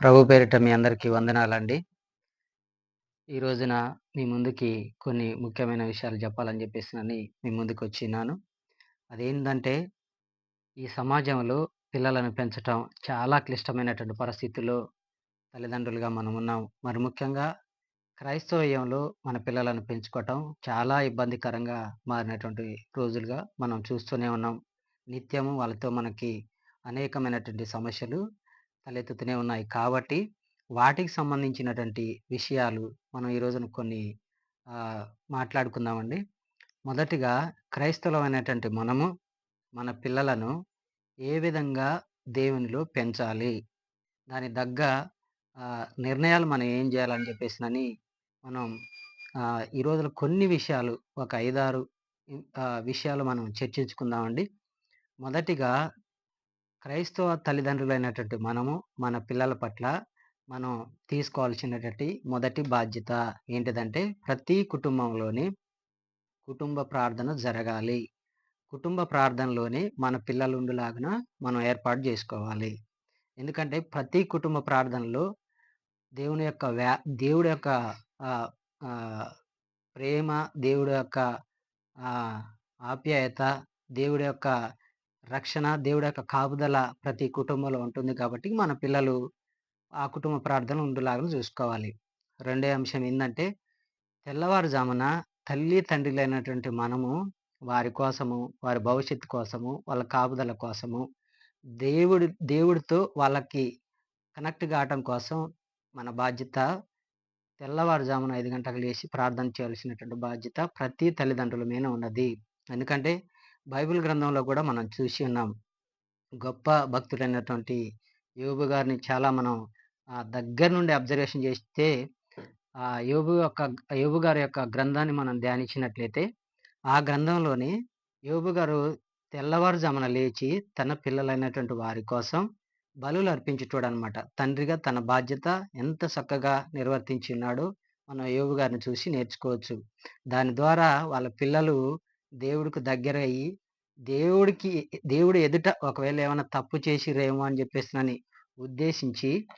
ప్రభు పేరిట మీ అందరికీ వందనాలండి. ఈ రోజున మీ ముందుకి కొన్ని ముఖ్యమైన విషయాలు చెప్పాలని చెప్పేసినని మీ ముందుకు వచ్చినాను అదేంటంటే ఈ సమాజంలో పిల్లలను పెంచటం చాలా క్లిష్టమైనటువంటి పరిస్థితుల్లో తల్లిదండ్రులుగా మనం ఉన్నాం. మరి ముఖ్యంగా క్రైస్తవయంలో మన పిల్లలను పెంచుకోవటం చాలా ఇబ్బందికరంగా మారినటువంటి రోజులుగా మనం చూస్తూనే ఉన్నాం. నిత్యము వాళ్ళతో మనకి అనేకమైనటువంటి సమస్యలు తలెత్తుతూనే ఉన్నాయి. కాబట్టి వాటికి సంబంధించినటువంటి విషయాలు మనం ఈ రోజున కొన్ని మాట్లాడుకుందామండి. మొదటిగా క్రైస్తవులమైనటువంటి మనము మన పిల్లలను ఏ విధంగా దేవునిలో పెంచాలి? దాని తగ్గ నిర్ణయాలు మనం ఏం చేయాలని చెప్పేసినని మనం ఈ రోజున కొన్ని విషయాలు ఒక ఐదారు విషయాలు మనం చర్చించుకుందామండి. మొదటిగా క్రైస్తవ తల్లిదండ్రులైనటువంటి మనము మన పిల్లల పట్ల మనం తీసుకోవాల్సినటువంటి మొదటి బాధ్యత ఏంటిదంటే, ప్రతి కుటుంబంలోని కుటుంబ ప్రార్థన జరగాలి. కుటుంబ ప్రార్థనలోనే మన పిల్లలుండులాగున మనం ఏర్పాటు చేసుకోవాలి ఎందుకంటే ప్రతి కుటుంబ ప్రార్థనలో దేవుని యొక్క వ్యా దేవుడి యొక్క ప్రేమ, దేవుడి యొక్క ఆప్యాయత, దేవుడి యొక్క రక్షణ, దేవుడి యొక్క కాపుదల ప్రతి కుటుంబంలో ఉంటుంది కాబట్టి మన పిల్లలు ఆ కుటుంబ ప్రార్థన ఉండేలాగా చూసుకోవాలి. రెండో అంశం ఏంటంటే తెల్లవారుజామున తల్లి, తండ్రిలైనటువంటి మనము వారి కోసము, వారి భవిష్యత్తు కోసము, వాళ్ళ కాపుదల కోసము, దేవుడి దేవుడితో వాళ్ళకి కనెక్ట్ కావటం కోసం మన బాధ్యత తెల్లవారుజామున ఐదు గంటలకు లేచి ప్రార్థన చేయాల్సినటువంటి బాధ్యత ప్రతి తల్లిదండ్రుల మీద ఉన్నది. ఎందుకంటే బైబిల్ గ్రంథంలో కూడా మనం చూసి ఉన్నాం. గొప్ప భక్తుడైనటువంటి యోబు గారిని చాలా మనం దగ్గర నుండి అబ్జర్వేషన్ చేస్తే ఆ యోబు యొక్క యోబు గారి యొక్క గ్రంథాన్ని మనం ధ్యానించినట్లయితే, ఆ గ్రంథంలోని యోబు గారు తెల్లవారుజామున లేచి తన పిల్లలైనటువంటి వారి కోసం బలులు అర్పించేటోడనమాట. తండ్రిగా తన బాధ్యత ఎంత చక్కగా నిర్వర్తించి ఉన్నాడో మనం యోబు గారిని చూసి నేర్చుకోవచ్చు. దాని ద్వారా వాళ్ళ పిల్లలు దేవుడికి దగ్గర అయ్యి దేవుడికి దేవుడి ఎదుట ఒకవేళ ఏమైనా తప్పు చేసిరేమో అని చెప్పేసినని ఉద్దేశించి,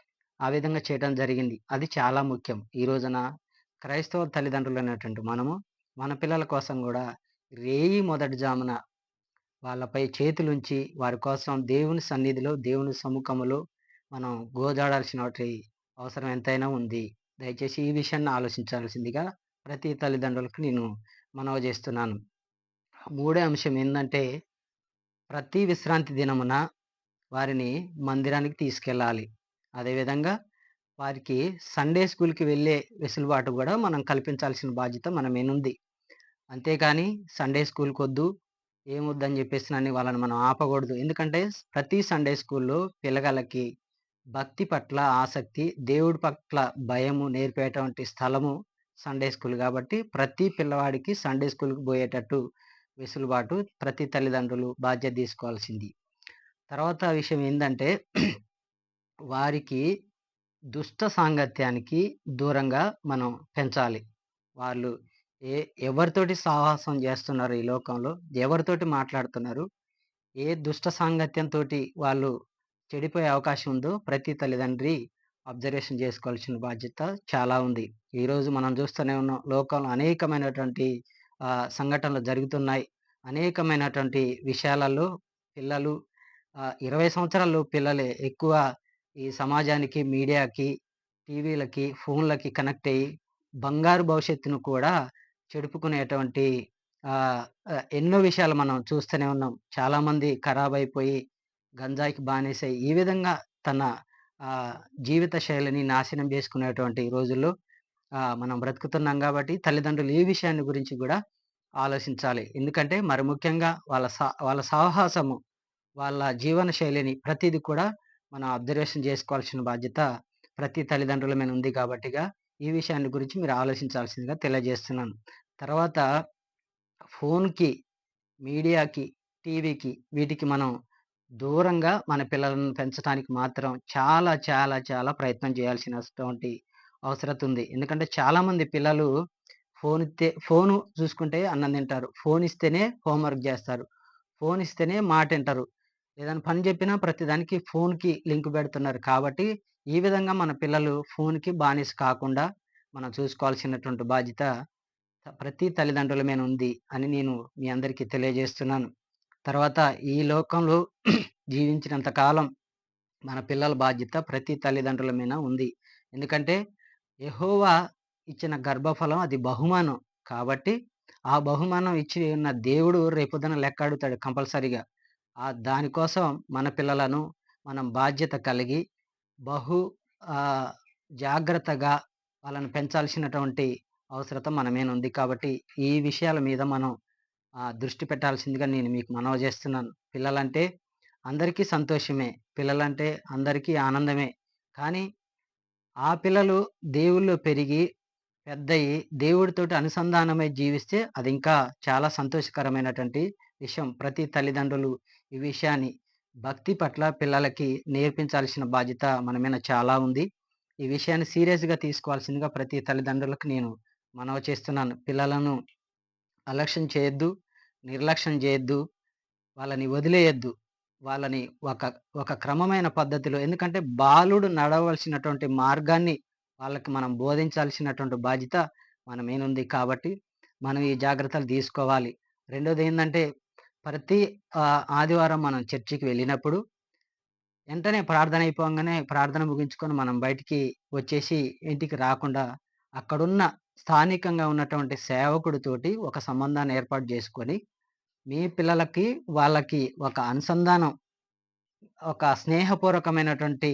ఆ విధంగా చేయటం జరిగింది. అది చాలా ముఖ్యం. ఈ రోజున క్రైస్తవ తల్లిదండ్రులైనటువంటి మనము, మన పిల్లల కోసం కూడా రేయి మొదటి జామున వాళ్ళపై చేతులుంచి, వారి కోసం దేవుని సన్నిధిలో, దేవుని సముఖములో మనం గోజాడాల్సిన అవసరం ఎంతైనా ఉంది. దయచేసి ఈ విషయాన్ని ఆలోచించాల్సిందిగా ప్రతి తల్లిదండ్రులకు నేను మనవ చేస్తున్నాను. మూడో అంశం ఏంటంటే ప్రతి విశ్రాంతి దినమున వారిని మందిరానికి తీసుకెళ్ళాలి. అదేవిధంగా వారికి సండే స్కూల్‌కి వెళ్ళే వెసులుబాటు కూడా మనం కల్పించాల్సిన బాధ్యత మన మీనుంది. అంతేకాని సండే స్కూల్‌కొద్దు, ఏమొద్దని చెప్పేసినని వాళ్ళని మనం ఆపకూడదు. ఎందుకంటే ప్రతి సండే స్కూల్‌లో పిల్లగాళ్ళకి భక్తి పట్ల ఆసక్తి, దేవుడి పట్ల భయము నేర్పేటువంటి స్థలము సండే స్కూల్ కాబట్టి ప్రతి పిల్లవాడికి సండే స్కూల్‌కి పోయేటట్టు వెసులుబాటు ప్రతి తల్లిదండ్రులు బాధ్యత తీసుకోవాల్సింది. తర్వాత విషయం ఏంటంటే వారికి దుష్ట సాంగత్యానికి దూరంగా మనం పెంచాలి. వాళ్ళు ఏ ఎవరితోటి సాహసం చేస్తున్నారు ఈ లోకంలో, ఎవరితోటి మాట్లాడుతున్నారు, ఏ దుష్ట సాంగత్యంతో వాళ్ళు చెడిపోయే అవకాశం ఉందో ప్రతి తల్లిదండ్రి అబ్జర్వేషన్ చేసుకోవాల్సిన బాధ్యత చాలా ఉంది. ఈరోజు మనం చూస్తూనే ఉన్న లోకంలో అనేకమైనటువంటి సంఘటనలు జరుగుతున్నాయి. అనేకమైనటువంటి విషయాలలో పిల్లలు ఇరవై సంవత్సరాలు పిల్లలే ఎక్కువ ఈ సమాజానికి, మీడియాకి, టీవీలకి, ఫోన్‌లకి కనెక్ట్ అయ్యి, బంగారు భవిష్యత్తును కూడా చెడుపుకునేటువంటి ఎన్నో విషయాలు మనం చూస్తూనే ఉన్నాం. చాలామంది ఖరాబ్ అయిపోయి గంజాయికి బానేసాయి ఈ విధంగా తన జీవిత శైలిని నాశనం చేసుకునేటువంటి రోజుల్లో మనం బ్రతుకుతున్నాం కాబట్టి తల్లిదండ్రులు ఈ విషయాన్ని గురించి కూడా ఆలోచించాలి. ఎందుకంటే మరి ముఖ్యంగా వాళ్ళ సా వాళ్ళ సాహసము, వాళ్ళ జీవన శైలిని ప్రతిదీ కూడా మనం అబ్జర్వేషన్ చేసుకోవాల్సిన బాధ్యత ప్రతి తల్లిదండ్రుల మీద ఉంది కాబట్టిగా, ఈ విషయాన్ని గురించి మీరు ఆలోచించాల్సిందిగా తెలియజేస్తున్నాను. తర్వాత ఫోన్‌కి, మీడియాకి, టీవీకి వీటికి మనం దూరంగా మన పిల్లలను పెంచటానికి మాత్రం చాలా, చాలా, చాలా ప్రయత్నం చేయాల్సినటువంటి అవసరత ఉంది. ఎందుకంటే చాలామంది పిల్లలు ఫోన్ ఇస్తే ఫోను చూసుకుంటే అన్నం తింటారు. ఫోన్ ఇస్తేనే హోంవర్క్ చేస్తారు ఫోన్ ఇస్తేనే మాటింటరు. ఏదైనా పని చెప్పినా ప్రతిదానికి ఫోన్‌కి లింక్ పెడుతున్నారు కాబట్టి, ఈ విధంగా మన పిల్లలు ఫోన్‌కి బానిస కాకుండా మనం చూసుకోవాల్సినటువంటి బాధ్యత ప్రతి తల్లిదండ్రుల మీద ఉంది అని నేను మీ అందరికీ తెలియజేస్తున్నాను. తర్వాత ఈ లోకంలో జీవించినంత కాలం మన పిల్లల బాధ్యత ప్రతి తల్లిదండ్రుల మీద ఉంది. ఎందుకంటే ఎహోవా ఇచ్చిన గర్భఫలం అది బహుమానం. కాబట్టి ఆ బహుమానం ఇచ్చి ఉన్న దేవుడు రేపొద్దున లెక్క అడుగుతాడు కంపల్సరీగా. దానికోసం మన పిల్లలను మనం బాధ్యత కలిగి బహు జాగ్రత్తగా వాళ్ళని పెంచాల్సినటువంటి అవసరత మనమేనుంది ఉంది. కాబట్టి ఈ విషయాల మీద మనం దృష్టి పెట్టాల్సిందిగా నేను మీకు మనవి చేస్తున్నాను. పిల్లలంటే అందరికీ సంతోషమే. పిల్లలంటే అందరికీ ఆనందమే. కానీ ఆ పిల్లలు దేవుళ్ళు పెరిగి, పెద్దయి దేవుడితోటి అనుసంధానమై జీవిస్తే అది ఇంకా చాలా సంతోషకరమైనటువంటి విషయం. ప్రతి తల్లిదండ్రులు ఈ విషయాన్ని భక్తి పట్ల పిల్లలకి నేర్పించాల్సిన బాధ్యత మన మీద చాలా ఉంది. ఈ విషయాన్ని సీరియస్‌గా తీసుకోవాల్సిందిగా ప్రతి తల్లిదండ్రులకు నేను మనవి చేస్తున్నాను. పిల్లలను అలక్ష్యం చేయొద్దు, నిర్లక్ష్యం చేయొద్దు, వాళ్ళని వదిలేయొద్దు. వాళ్ళని ఒక ఒక క్రమమైన పద్ధతిలో ఎందుకంటే బాలుడు నడవలసినటువంటి మార్గాన్ని వాళ్ళకి మనం బోధించాల్సినటువంటి బాధ్యత మన మీద ఉంది. కాబట్టి మనం ఈ జాగ్రత్తలు తీసుకోవాలి. రెండోదేందంటే ప్రతి ఆదివారం మనం చర్చికి వెళ్ళినప్పుడు వెంటనే ప్రార్థన అయిపోగానే ప్రార్థన ముగించుకొని మనం బయటికి వచ్చేసి ఇంటికి రాకుండా అక్కడున్న స్థానికంగా ఉన్నటువంటి సేవకుడితోటి ఒక సంబంధాన్ని ఏర్పాటు చేసుకొని, మీ పిల్లలకి, వాళ్ళకి ఒక అనుసంధానం ఒక స్నేహపూర్వకమైనటువంటి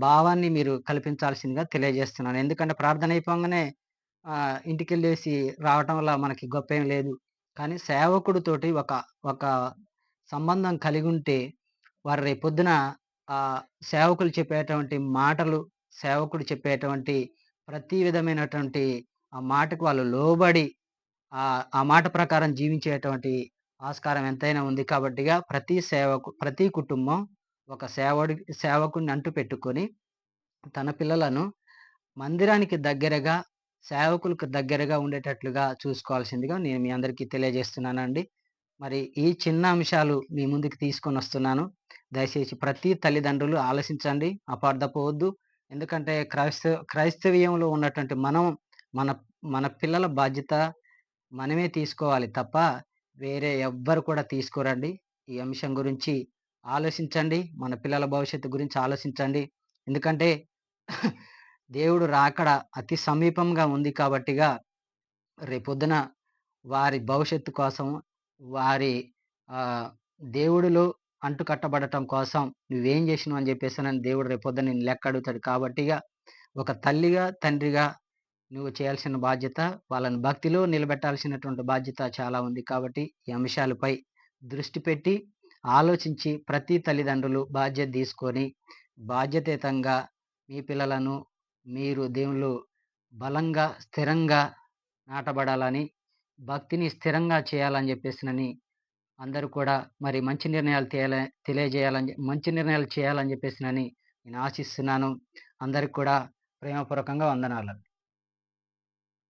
భావాన్ని మీరు కల్పించాల్సిందిగా తెలియజేస్తున్నాను. ఎందుకంటే ప్రార్థన అయిపోగానే ఇంటికి ఇంటికెళ్ళేసి రావటం వల్ల మనకి గొప్పేం లేదు. కానీ సేవకుడితోటి ఒక ఒక సంబంధం కలిగి ఉంటే వారు రేపొద్దున ఆ సేవకులు చెప్పేటువంటి మాటలు, సేవకుడు చెప్పేటువంటి ప్రతి విధమైనటువంటి ఆ మాటకు వాళ్ళు లోబడి ఆ మాట ప్రకారం జీవించేటువంటి ఆస్కారం ఎంతైనా ఉంది కాబట్టిగా ప్రతి సేవకు ప్రతి కుటుంబం ఒక సేవడి సేవకుడిని అంటుపెట్టుకొని తన పిల్లలను మందిరానికి దగ్గరగా, సేవకులకు దగ్గరగా ఉండేటట్లుగా చూసుకోవాల్సిందిగా నేను మీ అందరికీ తెలియజేస్తున్నానండి. మరి ఈ చిన్న అంశాలు మీ ముందుకు తీసుకొని వస్తున్నాను దయచేసి ప్రతి తల్లిదండ్రులు ఆలోచించండి. అపార్థపోవద్దు. ఎందుకంటే క్రైస్తవ క్రైస్తవీయంలో ఉన్నటువంటి మనం మన మన పిల్లల బాధ్యత మనమే తీసుకోవాలి తప్ప వేరే ఎవ్వరు కూడా తీసుకోరండి. ఈ అంశం గురించి ఆలోచించండి. మన పిల్లల భవిష్యత్తు గురించి ఆలోచించండి. ఎందుకంటే దేవుడు రాకడ అతి సమీపంగా ఉంది కాబట్టిగా రేపొద్దున వారి భవిష్యత్తు కోసం, వారి దేవుడులో అంటుకట్టబడటం కోసం నువ్వేం చేసినావు అని చెప్పేసనని దేవుడు రేపొద్దున నేను లెక్క అడుగుతాడు కాబట్టిగా ఒక తల్లిగా, తండ్రిగా నువ్వు చేయాల్సిన బాధ్యత వాళ్ళని భక్తిలో నిలబెట్టాల్సినటువంటి బాధ్యత చాలా ఉంది. కాబట్టి ఈ అంశాలపై దృష్టి పెట్టి, ఆలోచించి ప్రతి తల్లిదండ్రులు బాధ్యత తీసుకొని, బాధ్యతాయుతంగా మీ పిల్లలను మీరు దేవుళ్ళు బలంగా, స్థిరంగా నాటబడాలని, భక్తిని స్థిరంగా చేయాలని చెప్పేసినని అందరూ కూడా మరి మంచి నిర్ణయాలు తెలియ తెలియజేయాలని మంచి నిర్ణయాలు చేయాలని చెప్పేసినని నేను ఆశిస్తున్నాను. అందరికి కూడా ప్రేమపూర్వకంగా వందనాలు.